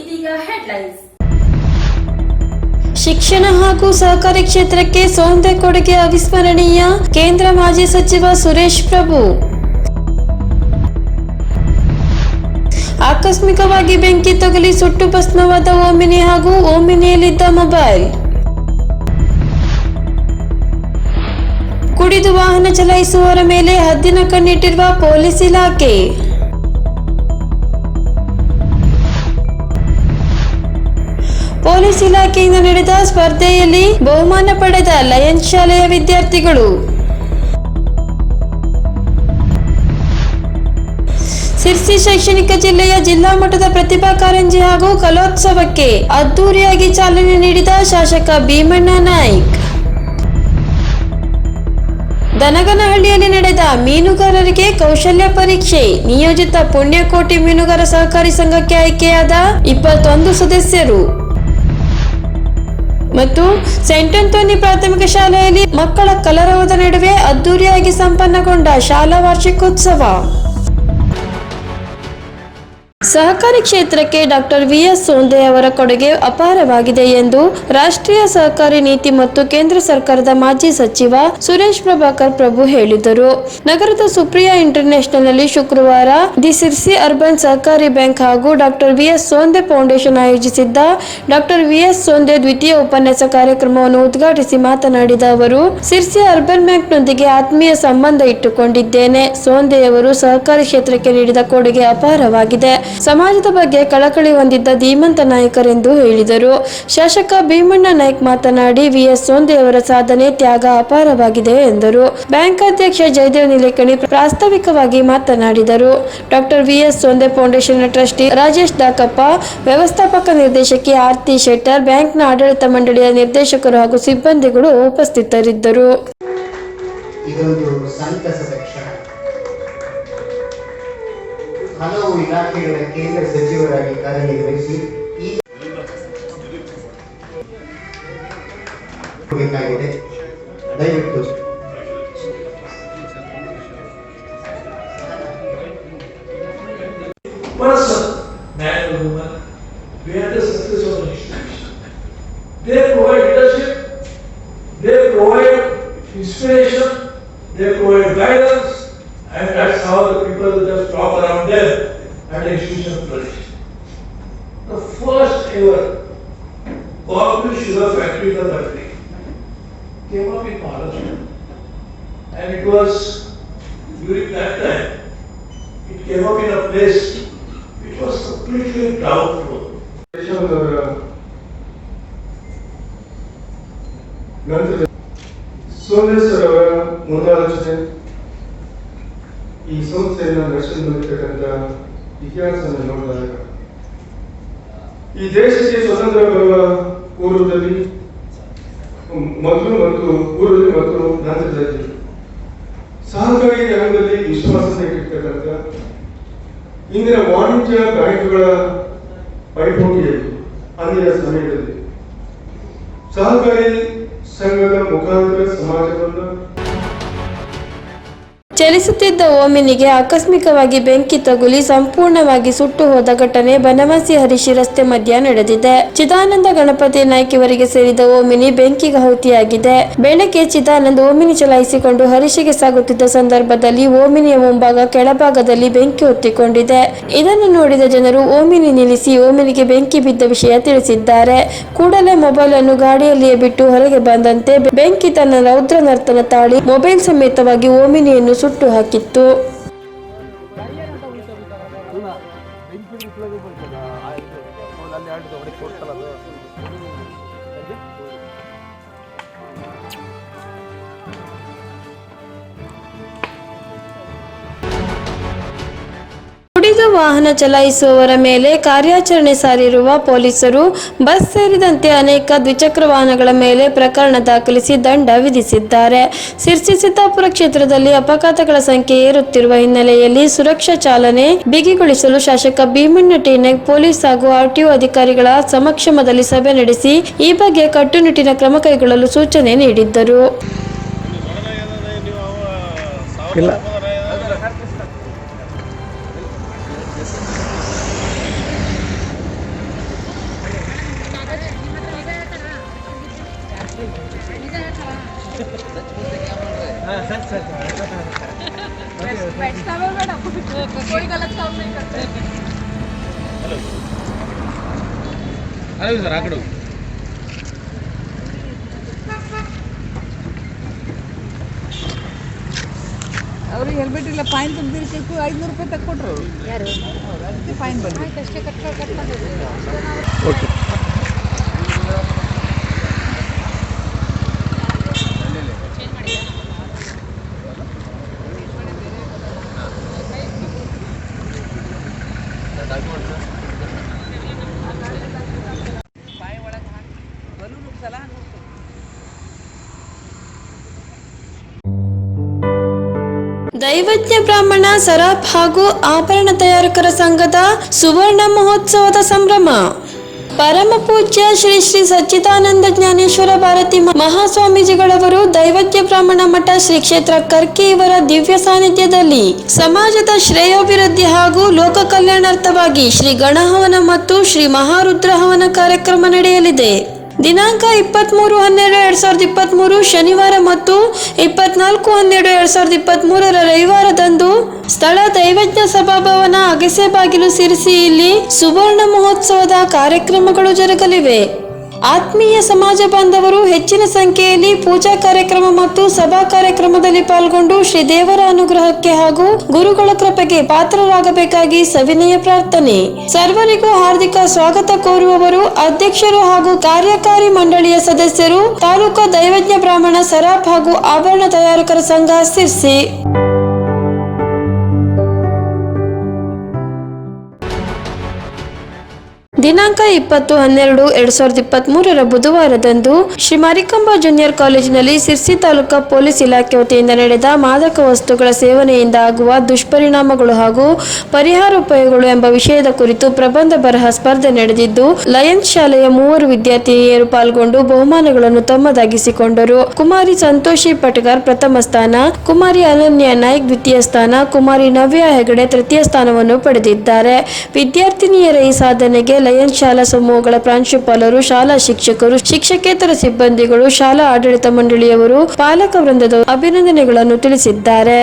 ಇದೀಗ ಹೆಡ್ಲೈನ್ಸ್ ಶಿಕ್ಷಣ ಹಾಗೂ ಸಹಕಾರಿ ಕ್ಷೇತ್ರಕ್ಕೆ ಸೌಂದರ್ಯ ಕೊಡುಗೆ ಅವಿಸ್ಮರಣೀಯ ಕೇಂದ್ರ ಮಾಜಿ ಸಚಿವ ಸುರೇಶ್ ಪ್ರಭು. ಆಕಸ್ಮಿಕವಾಗಿ ಬೆಂಕಿ ತಗುಲಿ ಸುಟ್ಟು ಭಸ್ಮವಾದ ಓಮಿನಿ ಹಾಗೂ ಓಮಿನಿಯಲ್ಲಿದ್ದ ಮೊಬೈಲ್. ಕುಡಿದು ವಾಹನ ಚಲಾಯಿಸುವವರ ಮೇಲೆ ಹದ್ದಿನ ಕಣ್ಣಿಟ್ಟಿರುವ ಪೊಲೀಸ್ ಇಲಾಖೆ. ಪೊಲೀಸ್ ಇಲಾಖೆಯಿಂದ ನಡೆದ ಸ್ಪರ್ಧೆಯಲ್ಲಿ ಬಹುಮಾನ ಪಡೆದ ಲಯನ್ಸ್ ಶಾಲೆಯ ವಿದ್ಯಾರ್ಥಿಗಳು. ಸಿರ್ಸಿ ಶೈಕ್ಷಣಿಕ ಜಿಲ್ಲೆಯ ಜಿಲ್ಲಾ ಮಟ್ಟದ ಪ್ರತಿಭಾ ಕಾರಂಜಿ ಹಾಗೂ ಕಲೋತ್ಸವಕ್ಕೆ ಅದ್ದೂರಿಯಾಗಿ ಚಾಲನೆ ನೀಡಿದ ಶಾಸಕ ಭೀಮಣ್ಣ ನಾಯ್ಕ್. ದನಗನಹಳ್ಳಿಯಲ್ಲಿ ನಡೆದ ಮೀನುಗಾರರಿಗೆ ಕೌಶಲ್ಯ ಪರೀಕ್ಷೆ, ನಿಯೋಜಿತ ಪುಣ್ಯಕೋಟಿ ಮೀನುಗಾರ ಸಹಕಾರಿ ಸಂಘಕ್ಕೆ ಆಯ್ಕೆಯಾದ ಇಪ್ಪತ್ತೊಂದು ಸದಸ್ಯರು. ಮತ್ತು ಸೆಂಟ್ ಅಂತೋನಿ ಪ್ರಾಥಮಿಕ ಶಾಲೆಯಲ್ಲಿ ಮಕ್ಕಳ ಕಲರವದ ನಡುವೆ ಅದ್ದೂರಿಯಾಗಿ ಸಂಪನ್ನಗೊಂಡ ಶಾಲಾ ವಾರ್ಷಿಕೋತ್ಸವ. ಸಹಕಾರಿ ಕ್ಷೇತ್ರಕ್ಕೆ ಡಾಕ್ಟರ್ ವಿ ಎಸ್ ಸೋಂದೆ ಅವರ ಕೊಡುಗೆ ಅಪಾರವಾಗಿದೆ ಎಂದು ರಾಷ್ಟ್ರೀಯ ಸಹಕಾರಿ ನೀತಿ ಮತ್ತು ಕೇಂದ್ರ ಸರ್ಕಾರದ ಮಾಜಿ ಸಚಿವ ಸುರೇಶ್ ಪ್ರಭಾಕರ್ ಪ್ರಭು ಹೇಳಿದರು. ನಗರದ ಸುಪ್ರಿಯಾ ಇಂಟರ್ನ್ಯಾಷನಲ್ನಲ್ಲಿ ಶುಕ್ರವಾರ ದಿ ಸಿರ್ಸಿ ಅರ್ಬನ್ ಸಹಕಾರಿ ಬ್ಯಾಂಕ್ ಹಾಗೂ doctor V S Sonde foundation ಆಯೋಜಿಸಿದ್ದ ಡಾಕ್ಟರ್ ವಿ ಎಸ್ ಸೋಂದೆ ದ್ವಿತೀಯ ಉಪನ್ಯಾಸ ಕಾರ್ಯಕ್ರಮವನ್ನು ಉದ್ಘಾಟಿಸಿ ಮಾತನಾಡಿದ ಅವರು, ಸಿರ್ಸಿ ಅರ್ಬನ್ ಬ್ಯಾಂಕ್ನೊಂದಿಗೆ ಆತ್ಮೀಯ ಸಂಬಂಧ ಇಟ್ಟುಕೊಂಡಿದ್ದೇನೆ. ಸೋಂದೆಯವರು ಸಹಕಾರಿ ಕ್ಷೇತ್ರಕ್ಕೆ ನೀಡಿದ ಕೊಡುಗೆ ಅಪಾರವಾಗಿದೆ. ಸಮಾಜದ ಬಗ್ಗೆ ಕಳಕಳಿ ಹೊಂದಿದ್ದ ಧೀಮಂತ ನಾಯಕರೆಂದು ಹೇಳಿದರು. ಶಾಸಕ ಭೀಮಣ್ಣ ನಾಯ್ಕ್ ಮಾತನಾಡಿ, ವಿಎಸ್ ಸೋಂದೆ ಸಾಧನೆ ತ್ಯಾಗ ಅಪಾರವಾಗಿದೆ ಎಂದರು. ಬ್ಯಾಂಕ್ ಅಧ್ಯಕ್ಷ ಜಯದೇವ್ ನಿಲೇಕಣಿ ಪ್ರಾಸ್ತಾವಿಕವಾಗಿ ಮಾತನಾಡಿದರು. Doctor VS Sonde foundation trustee Rajesh Dakappa, ವ್ಯವಸ್ಥಾಪಕ ನಿರ್ದೇಶಕಿ ಆರ್ತಿ ಶೆಟ್ಟರ್, ಬ್ಯಾಂಕ್ನ ಆಡಳಿತ ಮಂಡಳಿಯ ನಿರ್ದೇಶಕರು ಹಾಗೂ ಸಿಬ್ಬಂದಿಗಳು ಉಪಸ್ಥಿತರಿದ್ದರು. ಇದೊಂದು ಸಂತಸದ ಹಲವು ಇಲಾಖೆಗಳ ಕೇಂದ್ರ ಸಚಿವರಾಗಿ ಕಾರ್ಯನಿರ್ವಹಿಸಿ ಈ ಬೇಕಾಗಿದೆ ದಯವಿಟ್ಟು person, man or woman, we are the success of an institution. They provide leadership, they provide inspiration, they provide guidance, ನಂತರ ಸೋಮೇಶ್ವರ್ ಅವರ ಈ ಸಂಸ್ಥೆಯನ್ನು ನಡೆಸಿ ಬಂದಿರತಕ್ಕಂಥ ಇತಿಹಾಸವನ್ನು ನೋಡಿದಾಗ, ಈ ದೇಶಕ್ಕೆ ಸ್ವತಂತ್ರ ಬರುವ ಪೂರ್ವದಲ್ಲಿ, ಮೊದಲು ಮತ್ತು ಪೂರ್ವದಲ್ಲಿ ಮತ್ತು ನಂತರದಲ್ಲಿ ಸಹಕಾರಿ ರಂಗದಲ್ಲಿ ವಿಶ್ವಾಸ ಇಟ್ಟಿರ್ತಕ್ಕಂಥ ಇಂದಿನ ವಾಣಿಜ್ಯ ಬ್ಯಾಂಕ್ಗಳ ಪೈಪೋಟಿಯಲ್ಲಿ ಅಂದಿನ ಸಮಯದಲ್ಲಿ ಸಹಕಾರಿ ಸಂಘದ ಮುಖಾಂತರ ಸಮಾಜವನ್ನು ಚಲಿಸುತ್ತಿದ್ದ ಓಮಿನಿಗೆ ಆಕಸ್ಮಿಕವಾಗಿ ಬೆಂಕಿ ತಗುಲಿ ಸಂಪೂರ್ಣವಾಗಿ ಸುಟ್ಟು ಹೋದ ಘಟನೆ ಬನವಾಸಿ ಹರಿಶಿ ರಸ್ತೆ ಮಧ್ಯ ನಡೆದಿದೆ. ಚಿದಾನಂದ ಗಣಪತಿ ನಾಯ್ಕ್ ಇವರಿಗೆ ಸೇರಿದ ಓಮಿನಿ ಬೆಂಕಿಗೆ ಆಹುತಿಯಾಗಿದೆ. ಬೆಳಗ್ಗೆ ಚಿದಾನಂದ ಓಮಿನಿ ಚಲಾಯಿಸಿಕೊಂಡು ಹರಿಶಿಗೆ ಸಾಗುತ್ತಿದ್ದ ಸಂದರ್ಭದಲ್ಲಿ ಓಮಿನಿಯ ಮುಂಭಾಗ ಕೆಳಭಾಗದಲ್ಲಿ ಬೆಂಕಿ ಹೊತ್ತಿಕೊಂಡಿದೆ. ಇದನ್ನು ನೋಡಿದ ಜನರು ಓಮಿನಿ ನಿಲ್ಲಿಸಿ ಓಮಿನಿಗೆ ಬೆಂಕಿ ಬಿದ್ದ ವಿಷಯ ತಿಳಿಸಿದ್ದಾರೆ. ಕೂಡಲೇ ಮೊಬೈಲ್ ಅನ್ನು ಗಾಡಿಯಲ್ಲಿಯೇ ಬಿಟ್ಟು ಹೊರಗೆ ಬಂದಂತೆ ಬೆಂಕಿ ತನ್ನ ರೌದ್ರ ನರ್ತನ ತಾಳಿ ಮೊಬೈಲ್ ಸಮೇತವಾಗಿ ಓಮಿನಿಯನ್ನು ಸುಟ್ಟು ಹಾಕಿತ್ತು. ವಾಹನ ಚಲಾಯಿಸುವವರ ಮೇಲೆ ಕಾರ್ಯಾಚರಣೆ ಸಾರಿರುವ ಪೊಲೀಸರು ಬಸ್ ಸೇರಿದಂತೆ ಅನೇಕ ದ್ವಿಚಕ್ರ ವಾಹನಗಳ ಮೇಲೆ ಪ್ರಕರಣ ದಾಖಲಿಸಿ ದಂಡ ವಿಧಿಸಿದ್ದಾರೆ. ಸಿರ್ಸಿ ಸಿದ್ದಾಪುರ ಕ್ಷೇತ್ರದಲ್ಲಿ ಅಪಘಾತಗಳ ಸಂಖ್ಯೆ ಏರುತ್ತಿರುವ ಹಿನ್ನೆಲೆಯಲ್ಲಿ ಸುರಕ್ಷಾ ಚಾಲನೆ ಬಿಗಿಗೊಳಿಸಲು ಶಾಸಕ ಭೀಮಣ್ಣ ಟೀನೆಗ್ ಪೊಲೀಸ್ ಹಾಗೂ ಆರ್ಟಿಒ ಅಧಿಕಾರಿಗಳ ಸಮಕ್ಷಮದಲ್ಲಿ ಸಭೆ ನಡೆಸಿ ಈ ಬಗ್ಗೆ ಕಟ್ಟುನಿಟ್ಟಿನ ಕ್ರಮ ಕೈಗೊಳ್ಳಲು ಸೂಚನೆ ನೀಡಿದ್ದರು. ಅವ್ರಿಗೆ ಹೆಲ್ಮೆಟ್ ಇಲ್ಲ ಫೈನ್ ತುಂಬಿರ್ಬೇಕು ಐದುನೂರು ರೂಪಾಯಿ ತಕ್ಕೊಟ್ರು ಯಾರು ಅದಕ್ಕೆ ಫೈನ್ ಬಂದು ಬಾಯಿ ಬ್ರಾಹ್ಮಣ ಸರಾಫ್ ಹಾಗೂ ಆಭರಣ ತಯಾರಕರ ಸಂಘದ ಸುವರ್ಣ ಮಹೋತ್ಸವದ ಸಂಭ್ರಮ. ಪರಮ ಪೂಜ್ಯ ಶ್ರೀ ಶ್ರೀ ಸಚ್ಚಿದಾನಂದ ಜ್ಞಾನೇಶ್ವರ ಭಾರತಿ ಮಹಾಸ್ವಾಮೀಜಿಗಳವರು ದೈವಜ್ಞ ಬ್ರಾಹ್ಮಣ ಮಠ ಶ್ರೀ ಕ್ಷೇತ್ರ ಕರ್ಕಿ ಇವರ ದಿವ್ಯ ಸಾನ್ನಿಧ್ಯದಲ್ಲಿ ಸಮಾಜದ ಶ್ರೇಯೋಭಿವೃದ್ಧಿ ಹಾಗೂ ಲೋಕ ಕಲ್ಯಾಣಾರ್ಥವಾಗಿ ಶ್ರೀ ಗಣಹವನ ಮತ್ತು ಶ್ರೀ ಮಹಾರುದ್ರ ಹವನ ಕಾರ್ಯಕ್ರಮ ನಡೆಯಲಿದೆ. ದಿನಾಂಕ ಇಪ್ಪತ್ತ್ಮೂರು ಹನ್ನೆರಡು ಎರಡ್ ಸಾವಿರದ ಇಪ್ಪತ್ತ್ಮೂರು ಶನಿವಾರ ಮತ್ತು ಇಪ್ಪತ್ನಾಲ್ಕು ಹನ್ನೆರಡು ಎರಡು ಸಾವಿರದ ಇಪ್ಪತ್ತ್ಮೂರರ ರವಿವಾರದಂದು ಸ್ಥಳ ದೈವಜ್ಞ ಸಭಾಭವನ ಅಗಸೆ ಬಾಗಿಲು ಸಿರಿಸಿ ಇಲ್ಲಿ ಸುವರ್ಣ ಮಹೋತ್ಸವದ ಕಾರ್ಯಕ್ರಮಗಳು ಜರುಗಲಿವೆ. ಆತ್ಮೀಯ ಸಮಾಜ ಬಾಂಧವರು ಹೆಚ್ಚಿನ ಸಂಖ್ಯೆಯಲ್ಲಿ ಪೂಜಾ ಕಾರ್ಯಕ್ರಮ ಮತ್ತು ಸಭಾ ಕಾರ್ಯಕ್ರಮದಲ್ಲಿ ಪಾಲ್ಗೊಂಡು ಶ್ರೀ ದೇವರ ಅನುಗ್ರಹಕ್ಕೆ ಹಾಗೂ ಗುರುಗಳ ಕೃಪೆಗೆ ಪಾತ್ರರಾಗಬೇಕಾಗಿ ಸವಿನಯ ಪ್ರಾರ್ಥನೆ. ಸರ್ವರಿಗೂ ಹಾರ್ದಿಕ ಸ್ವಾಗತ ಕೋರುವವರು ಅಧ್ಯಕ್ಷರು ಹಾಗೂ ಕಾರ್ಯಕಾರಿ ಮಂಡಳಿಯ ಸದಸ್ಯರು, ತಾಲೂಕು ದೈವಜ್ಞ ಬ್ರಾಹ್ಮಣ ಸರಾಫ್ ಹಾಗೂ ಆಭರಣ ತಯಾರಕರ ಸಂಘ ಸಿರ್ಸಿ. ದಿನಾಂಕ ಇಪ್ಪತ್ತು ಹನ್ನೆರಡು ಎರಡ್ ಸಾವಿರದ ಇಪ್ಪತ್ತ್ ಮೂರರ ಬುಧವಾರದಂದು ಶ್ರೀ ಮಾರಿಕಂಬ ಜೂನಿಯರ್ ಕಾಲೇಜಿನಲ್ಲಿ ಸಿರ್ಸಿ ತಾಲೂಕಾ ಪೊಲೀಸ್ ಇಲಾಖೆ ವತಿಯಿಂದ ನಡೆದ ಮಾದಕ ವಸ್ತುಗಳ ಸೇವನೆಯಿಂದ ಆಗುವ ದುಷ್ಪರಿಣಾಮಗಳು ಹಾಗೂ ಪರಿಹಾರೋಪಾಯಗಳು ಎಂಬ ವಿಷಯದ ಕುರಿತು ಪ್ರಬಂಧ ಬರಹ ಸ್ಪರ್ಧೆ ನಡೆದಿದ್ದು, ಲಯನ್ಸ್ ಶಾಲೆಯ ಮೂವರು ವಿದ್ಯಾರ್ಥಿನಿಯರು ಪಾಲ್ಗೊಂಡು ಬಹುಮಾನಗಳನ್ನು ತಮ್ಮದಾಗಿಸಿಕೊಂಡರು. ಕುಮಾರಿ ಸಂತೋಷಿ ಪಟ್ಗಾರ್ ಪ್ರಥಮ ಸ್ಥಾನ, ಕುಮಾರಿ ಅನನ್ಯ ನಾಯ್ಕ್ ದ್ವಿತೀಯ ಸ್ಥಾನ, ಕುಮಾರಿ ನವ್ಯ ಹೆಗಡೆ ತೃತೀಯ ಸ್ಥಾನವನ್ನು ಪಡೆದಿದ್ದಾರೆ. ವಿದ್ಯಾರ್ಥಿನಿಯರ ಈ ಸಾಧನೆಗೆ ಲಯನ್ಸ್ ಶಾಲಾ ಸಮೂಹಗಳ ಪ್ರಾಂಶುಪಾಲರು, ಶಾಲಾ ಶಿಕ್ಷಕರು, ಶಿಕ್ಷಕೇತರ ಸಿಬ್ಬಂದಿಗಳು, ಶಾಲಾ ಆಡಳಿತ ಮಂಡಳಿಯವರು, ಪಾಲಕ ವೃಂದದ ಅಭಿನಂದನೆಗಳನ್ನು ತಿಳಿಸಿದ್ದಾರೆ.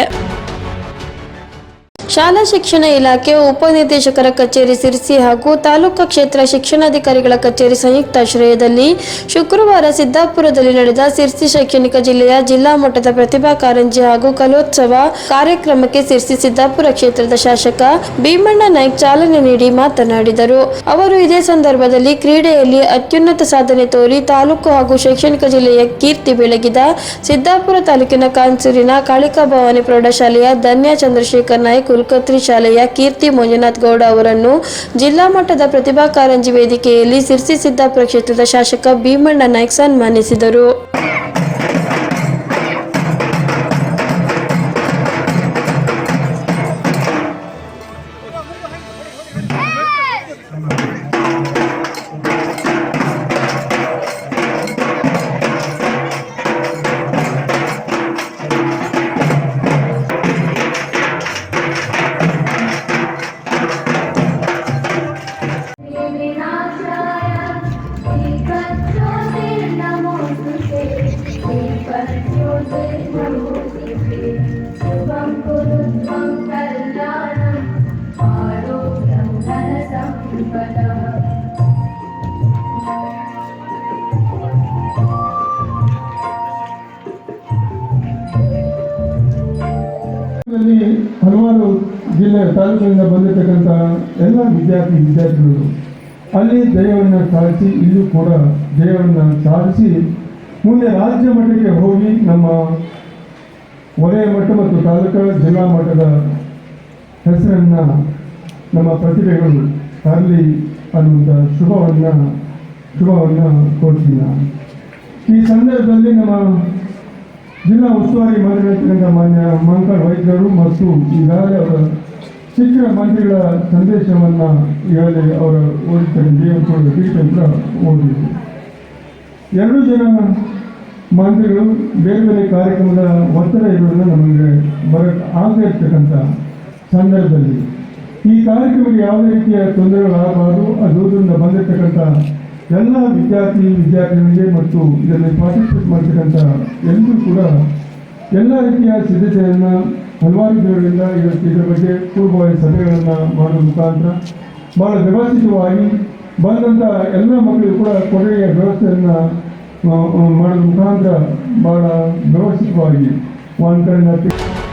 ಶಾಲಾ ಶಿಕ್ಷಣ ಇಲಾಖೆ ಉಪನಿರ್ದೇಶಕರ ಕಚೇರಿ ಸಿರ್ಸಿ ಹಾಗೂ ತಾಲೂಕಾ ಕ್ಷೇತ್ರ ಶಿಕ್ಷಣಾಧಿಕಾರಿಗಳ ಕಚೇರಿ ಸಂಯುಕ್ತಾಶ್ರಯದಲ್ಲಿ ಶುಕ್ರವಾರ ಸಿದ್ದಾಪುರದಲ್ಲಿ ನಡೆದ ಸಿರ್ಸಿ ಶೈಕ್ಷಣಿಕ ಜಿಲ್ಲೆಯ ಜಿಲ್ಲಾ ಮಟ್ಟದ ಪ್ರತಿಭಾ ಕಾರಂಜಿ ಹಾಗೂ ಕಲೋತ್ಸವ ಕಾರ್ಯಕ್ರಮಕ್ಕೆ ಸಿರ್ಸಿ ಸಿದ್ದಾಪುರ ಕ್ಷೇತ್ರದ ಶಾಸಕ ಭೀಮಣ್ಣ ನಾಯ್ಕ ಚಾಲನೆ ನೀಡಿ ಮಾತನಾಡಿದರು. ಅವರು ಇದೇ ಸಂದರ್ಭದಲ್ಲಿ ಕ್ರೀಡೆಯಲ್ಲಿ ಅತ್ಯುನ್ನತ ಸಾಧನೆ ತೋರಿ ತಾಲೂಕು ಹಾಗೂ ಶೈಕ್ಷಣಿಕ ಜಿಲ್ಲೆಯ ಕೀರ್ತಿ ಬೆಳಗಿದ ಸಿದ್ದಾಪುರ ತಾಲೂಕಿನ ಕಾನ್ಸೂರಿನ ಕಾಳಿಕಾ ಭವಾನಿ ಪ್ರೌಢಶಾಲೆಯ ಧನ್ಯ ಚಂದ್ರಶೇಖರ್ ನಾಯ್ಕ್ ಕುಲಕರ್ತಿ ಶಾಲೆಯ ಕೀರ್ತಿ ಮಂಜುನಾಥ್ ಗೌಡ ಅವರನ್ನು ಜಿಲ್ಲಾ ಮಟ್ಟದ ಪ್ರತಿಭಾ ಕಾರಂಜಿ ವೇದಿಕೆಯಲ್ಲಿ ಸಿರ್ಸಿ ಸಿದ್ದಾಪುರ ಕ್ಷೇತ್ರದ ಶಾಸಕ ಭೀಮಣ್ಣ ನಾಯ್ಕ್ ಸನ್ಮಾನಿಸಿದರು. ಎಲ್ಲ ವಿದ್ಯಾರ್ಥಿ ವಿದ್ಯಾರ್ಥಿಗಳು ಅಲ್ಲಿ ಜಯವನ್ನು ಸಾಧಿಸಿ, ಇಲ್ಲೂ ಕೂಡ ಜಯವನ್ನು ಸಾಧಿಸಿ ಮುಂದೆ ರಾಜ್ಯ ಮಟ್ಟಕ್ಕೆ ಹೋಗಿ ನಮ್ಮ ವಲಯ ಮಟ್ಟ ಮತ್ತು ತಾಲೂಕಾ ಜಿಲ್ಲಾ ಮಟ್ಟದ ಹೆಸರನ್ನು ನಮ್ಮ ಪ್ರತಿಭೆಗಳು ತರಲಿ ಅನ್ನುವಂಥ ಶುಭವನ್ನು ಶುಭವನ್ನು ಕೋರ್ತೀನಿ ಈ ಸಂದರ್ಭದಲ್ಲಿ ನಮ್ಮ ಜಿಲ್ಲಾ ಉಸ್ತುವಾರಿ ಮಂತ್ರಿಗಳಿರ್ತಕ್ಕಂಥ ಮಾನ್ಯ ಮಂಕಳ್ ವೈದ್ಯರು ಮತ್ತು ಈಗಾಗಲೇ ಅವರ ಶಿಕ್ಷಣ ಮಂತ್ರಿಗಳ ಸಂದೇಶವನ್ನು ಈಗಾಗಲೇ ಅವರ ಓದಿರ್ತಕ್ಕಂಥ ಅಂತ ಓದಿದ್ರು. ಎರಡು ಜನ ಮಂತ್ರಿಗಳು ಬೇರೆ ಬೇರೆ ಕಾರ್ಯಕ್ರಮದ ಒತ್ತಡ ಇರೋದನ್ನು ನಮಗೆ ಬರ ಆಗದೇ ಇರ್ತಕ್ಕಂಥ ಸಂದರ್ಭದಲ್ಲಿ. ಈ ಕಾರ್ಯಕ್ರಮಕ್ಕೆ ಯಾವುದೇ ರೀತಿಯ ತೊಂದರೆಗಳಾಗಬಾರದು ಅದು ದೂರದಿಂದ ಬಂದಿರತಕ್ಕಂಥ ಎಲ್ಲ ವಿದ್ಯಾರ್ಥಿ, ವಿದ್ಯಾರ್ಥಿಗಳಿಗೆ ಮತ್ತು ಇದರಲ್ಲಿ ಪಾರ್ಟಿಸಿಪೇಟ್ ಮಾಡ್ತಕ್ಕಂಥ ಎಲ್ಲರೂ ಕೂಡ ಎಲ್ಲ ರೀತಿಯ ಸಿದ್ಧತೆಯನ್ನು ಹಲವಾರು ದಿನಗಳಿಂದ ಇದಕ್ಕೆ ಇದರ ಬಗ್ಗೆ ಪೂರ್ವಭಾವಿ ಸಭೆಗಳನ್ನು ಮಾಡುವ ಮುಖಾಂತರ ಭಾಳ ವ್ಯವಸ್ಥಿತವಾಗಿ ಬಂದಂಥ ಎಲ್ಲ ಮಕ್ಕಳಿಗೂ ಕೂಡ ಕೊಡುಗೆಯ ವ್ಯವಸ್ಥೆಯನ್ನು ಮಾಡೋದ್ರ ಮುಖಾಂತರ ಭಾಳ ವ್ಯವಸ್ಥಿತವಾಗಿ ಒಂದು ಕಡೆಯಿಂದ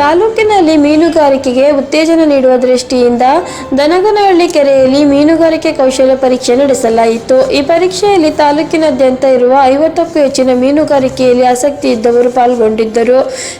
ತಾಲೂಕಿನಲ್ಲಿ ಮೀನುಗಾರಿಕೆಗೆ ಉತ್ತೇಜನ ನೀಡುವ ದೃಷ್ಟಿಯಿಂದ ದನಗನಹಳ್ಳಿ ಕೆರೆಯಲ್ಲಿ ಮೀನುಗಾರಿಕೆ ಕೌಶಲ್ಯ ಪರೀಕ್ಷೆ ನಡೆಸಲಾಯಿತು. ಈ ಪರೀಕ್ಷೆಯಲ್ಲಿ ತಾಲೂಕಿನಾದ್ಯಂತ ಇರುವ ಐವತ್ತಕ್ಕೂ ಹೆಚ್ಚಿನ ಮೀನುಗಾರಿಕೆಯಲ್ಲಿ ಆಸಕ್ತಿ ಇದ್ದವರು ಪಾಲ್ಗೊಂಡಿದ್ದರು.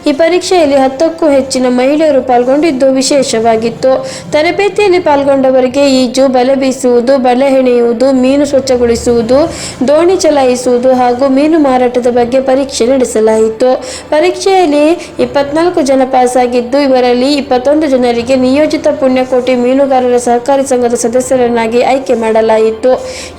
ಈ ಪರೀಕ್ಷೆಯಲ್ಲಿ ಹತ್ತಕ್ಕೂ ಹೆಚ್ಚಿನ ಮಹಿಳೆಯರು ಪಾಲ್ಗೊಂಡಿದ್ದು ವಿಶೇಷವಾಗಿತ್ತು. ತರಬೇತಿಯಲ್ಲಿ ಪಾಲ್ಗೊಂಡವರಿಗೆ ಈಜು, ಬಲೆ ಬೀಸುವುದು, ಬಲೆ ಹೆಣೆಯುವುದು, ಮೀನು ಸ್ವಚ್ಛಗೊಳಿಸುವುದು, ದೋಣಿ ಚಲಾಯಿಸುವುದು ಹಾಗೂ ಮೀನು ಮಾರಾಟದ ಬಗ್ಗೆ ಪರೀಕ್ಷೆ ನಡೆಸಲಾಯಿತು. ಪರೀಕ್ಷೆಯಲ್ಲಿ ಇಪ್ಪತ್ನಾಲ್ಕು ಜನ ಪಾಸಾಗಿದ್ದು, ಇವರಲ್ಲಿ ಇಪ್ಪತ್ತೊಂದು ಜನರಿಗೆ ನಿಯೋಜಿತ ಪುಣ್ಯಕೋಟಿ ಮೀನುಗಾರರ ಸಹಕಾರಿ ಸಂಘದ ಸದಸ್ಯರನ್ನಾಗಿ ಆಯ್ಕೆ ಮಾಡಲಾಯಿತು.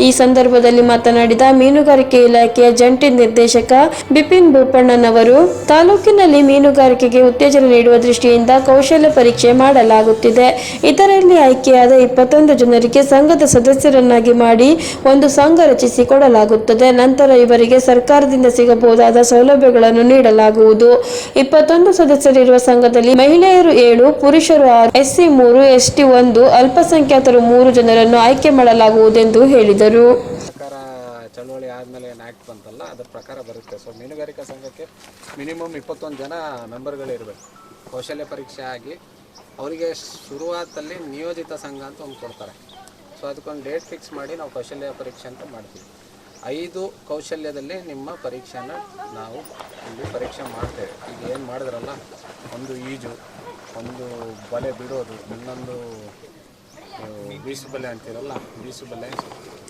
ಈ ಸಂದರ್ಭದಲ್ಲಿ ಮಾತನಾಡಿದ ಮೀನುಗಾರಿಕೆ ಇಲಾಖೆಯ ಜಂಟಿ ನಿರ್ದೇಶಕ ಬಿಪಿನ್ ಭೂಪಣ್ಣನವರು, ತಾಲೂಕಿನಲ್ಲಿ ಮೀನುಗಾರಿಕೆಗೆ ಉತ್ತೇಜನ ನೀಡುವ ದೃಷ್ಟಿಯಿಂದ ಕೌಶಲ್ಯ ಪರೀಕ್ಷೆ ಮಾಡಲಾಗುತ್ತಿದೆ. ಇದರಲ್ಲಿ ಆಯ್ಕೆಯಾದ ಇಪ್ಪತ್ತೊಂದು ಜನರಿಗೆ ಸಂಘದ ಸದಸ್ಯರನ್ನಾಗಿ ಮಾಡಿ ಒಂದು ಸಂಘ ರಚಿಸಿ ಕೊಡಲಾಗುತ್ತದೆ ನಂತರ ಇವರಿಗೆ ಸರ್ಕಾರದಿಂದ ಸಿಗಬಹುದಾದ ಸೌಲಭ್ಯಗಳನ್ನು ನೀಡಲಾಗುವುದು. ಇಪ್ಪತ್ತೊಂದು ಸದಸ್ಯರಿರುವ ಸಂಘದಲ್ಲಿ ಮಹಿಳೆಯರು ಏಳು, ಪುರುಷರು ಆರು, ಎಸ್ಸಿ ಮೂರು, ಎಸ್ಟಿ ಒಂದು, ಅಲ್ಪಸಂಖ್ಯಾತರು ಮೂರು ಜನರನ್ನು ಆಯ್ಕೆ ಮಾಡಲಾಗುವುದೆಂದು ಹೇಳಿದರು. ಚಳವಳಿ ಆದಮೇಲೆ ಏನು ಆ್ಯಕ್ಟ್ ಬಂತಲ್ಲ, ಅದ್ರ ಪ್ರಕಾರ ಬರುತ್ತೆ. ಸೊ ಮೀನುಗಾರಿಕಾ ಸಂಘಕ್ಕೆ ಮಿನಿಮಮ್ ಇಪ್ಪತ್ತೊಂದು ಜನ ಮೆಂಬರ್ಗಳಿರಬೇಕು ಕೌಶಲ್ಯ ಪರೀಕ್ಷೆ ಆಗಲಿ ಅವರಿಗೆ ಶುರುವಾತಲ್ಲಿ ನಿಯೋಜಿತ ಸಂಘ ಅಂತ ಒಂದು ಕೊಡ್ತಾರೆ. ಸೊ ಅದಕ್ಕೊಂದು ಡೇಟ್ ಫಿಕ್ಸ್ ಮಾಡಿ ನಾವು ಕೌಶಲ್ಯ ಪರೀಕ್ಷೆ ಅಂತ ಮಾಡ್ತೀವಿ. ಐದು ಕೌಶಲ್ಯದಲ್ಲಿ ನಿಮ್ಮ ಪರೀಕ್ಷೆನ ನಾವು ಇಲ್ಲಿ ಪರೀಕ್ಷೆ ಮಾಡ್ತೇವೆ. ಈಗ ಏನು ಮಾಡಿದ್ರಲ್ಲ, ಒಂದು ಈಜು, ಒಂದು ಬಲೆ ಬಿಡೋದು, ಇನ್ನೊಂದು ಬೀಸುಬಲೆ ಅಂತೀರಲ್ಲ, ಬೀಸುಬಲೆ.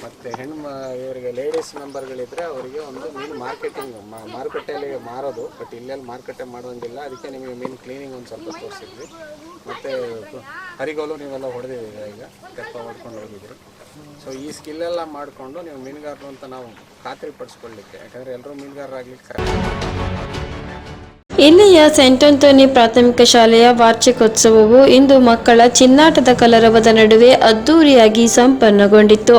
ಮತ್ತು ಹೆಣ್ಣು ಇವರಿಗೆ ಲೇಡೀಸ್ ಮೆಂಬರ್ಗಳಿದ್ದರೆ ಅವರಿಗೆ ಒಂದು ಮೀನು ಮಾರ್ಕೆಟಿಂಗ್ ಮಾರುಕಟ್ಟೆಯಲ್ಲಿ ಮಾರೋದು. ಬಟ್ ಇಲ್ಲೆಲ್ಲಿ ಮಾರುಕಟ್ಟೆ ಮಾಡೋಂಗಿಲ್ಲ ಅದಕ್ಕೆ ನಿಮಗೆ ಮೀನು ಕ್ಲೀನಿಂಗ್ ಒಂದು ಸ್ವಲ್ಪ ತೋರಿಸಿದ್ವಿ. ಮತ್ತು ಹರಿಗೋಲು ನೀವೆಲ್ಲ ಹೊಡೆದಿದ್ದೀರ ಈಗ. ತೆಪ್ಪ ಹೊಡ್ಕೊಂಡು ಹೋಗಿದ್ರಿ. ಸೊ ಈ ಸ್ಕಿಲ್ಲೆಲ್ಲ ಮಾಡಿಕೊಂಡು ನೀವು ಮೀನುಗಾರರು ಅಂತ ನಾವು ಖಾತ್ರಿ ಪಡಿಸ್ಕೊಳ್ಳಿಕ್ಕೆ ಯಾಕಂದರೆ ಎಲ್ಲರೂ ಮೀನುಗಾರರಾಗ್ಲಿಕ್ಕೆ ಇಲ್ಲಿಯ ಸೆಂಟ್ ಪ್ರಾಥಮಿಕ ಶಾಲೆಯ ವಾರ್ಷಿಕೋತ್ಸವವು ಇಂದು ಮಕ್ಕಳ ಚಿನ್ನಾಟದ ಕಲರವದ ನಡುವೆ ಅದ್ದೂರಿಯಾಗಿ ಸಂಪನ್ನಗೊಂಡಿತ್ತು.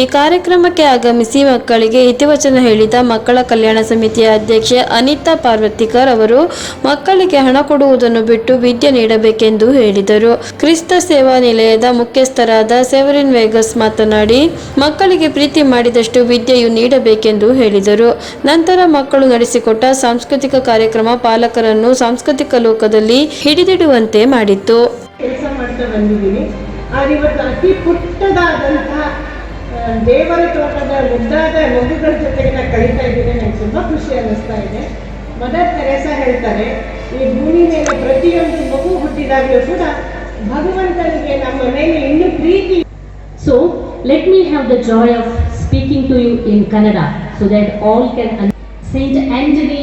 ಈ ಕಾರ್ಯಕ್ರಮಕ್ಕೆ ಆಗಮಿಸಿ ಮಕ್ಕಳಿಗೆ ಹಿತವಚನ ಹೇಳಿದ ಮಕ್ಕಳ ಕಲ್ಯಾಣ ಸಮಿತಿಯ ಅಧ್ಯಕ್ಷೆ ಅನಿತಾ ಪಾರ್ವತಿಕರ್ ಅವರು, ಮಕ್ಕಳಿಗೆ ಹಣ ಕೊಡುವುದನ್ನು ಬಿಟ್ಟು ವಿದ್ಯೆ ನೀಡಬೇಕೆಂದು ಹೇಳಿದರು. ಕ್ರಿಸ್ತ ಸೇವಾ ನಿಲಯದ ಮುಖ್ಯಸ್ಥರಾದ ಸೆವರಿನ್ ವೇಗಸ್ ಮಾತನಾಡಿ, ಮಕ್ಕಳಿಗೆ ಪ್ರೀತಿ ಮಾಡಿದಷ್ಟು ವಿದ್ಯೆಯು ನೀಡಬೇಕೆಂದು ಹೇಳಿದರು. ನಂತರ ಮಕ್ಕಳು ನಡೆಸಿಕೊಟ್ಟ ಸಾಂಸ್ಕೃತಿಕ ಕಾರ್ಯಕ್ರಮ ಪಾಲಕರನ್ನು ಸಾಂಸ್ಕೃತಿಕ ಲೋಕದಲ್ಲಿ ಹಿಡಿದಿಡುವಂತೆ ಮಾಡಿತ್ತು. ಕೆಲಸ ಮಾಡ್ತಾ ಬಂದಿದ್ದೀನಿ. ಆದ್ರೆ ಇವತ್ತು ಅತಿ ಪುಟ್ಟದಾದಂತಹ ದೇವರ ತೋಟದ ಮುದ್ದಾದ ಮಗುಗಳ ಜೊತೆಗೆ ನಾನು ಕಳೀತಾ ಇದ್ದೀನಿ. ನನಗೆ ತುಂಬ ಖುಷಿ ಅನ್ನಿಸ್ತಾ ಇದೆ. ಮದರ್ ತೆರೇಸಾ ಹೇಳ್ತಾರೆ ಈ ಭೂಮಿ ಮೇಲೆ ಪ್ರತಿಯೊಂದು ಮಗು ಹುಟ್ಟಿದಾಗಲೂ ಕೂಡ ಭಗವಂತನಿಗೆ ನಮ್ಮ ಮೇಲೆ ಇನ್ನೂ ಪ್ರೀತಿ. So let me have the joy of speaking to you in Kannada so that all can saint Saint Anthony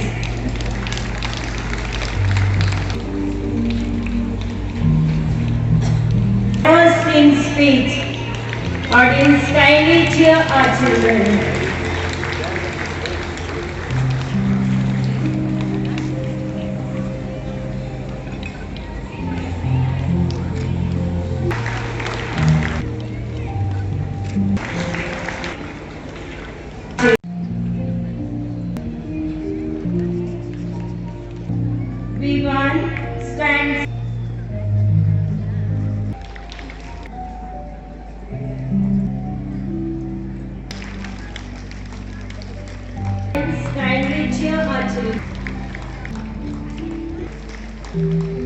in speech are in style cheer our children. Thank you.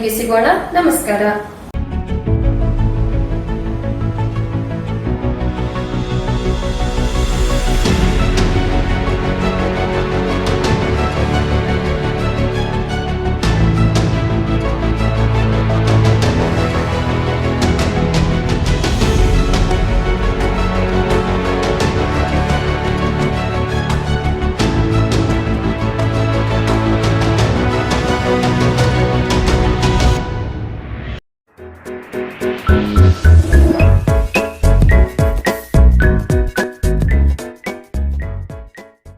ಅವರೊಂದಿಗೆ ಸಿಗೋಣ. ನಮಸ್ಕಾರ.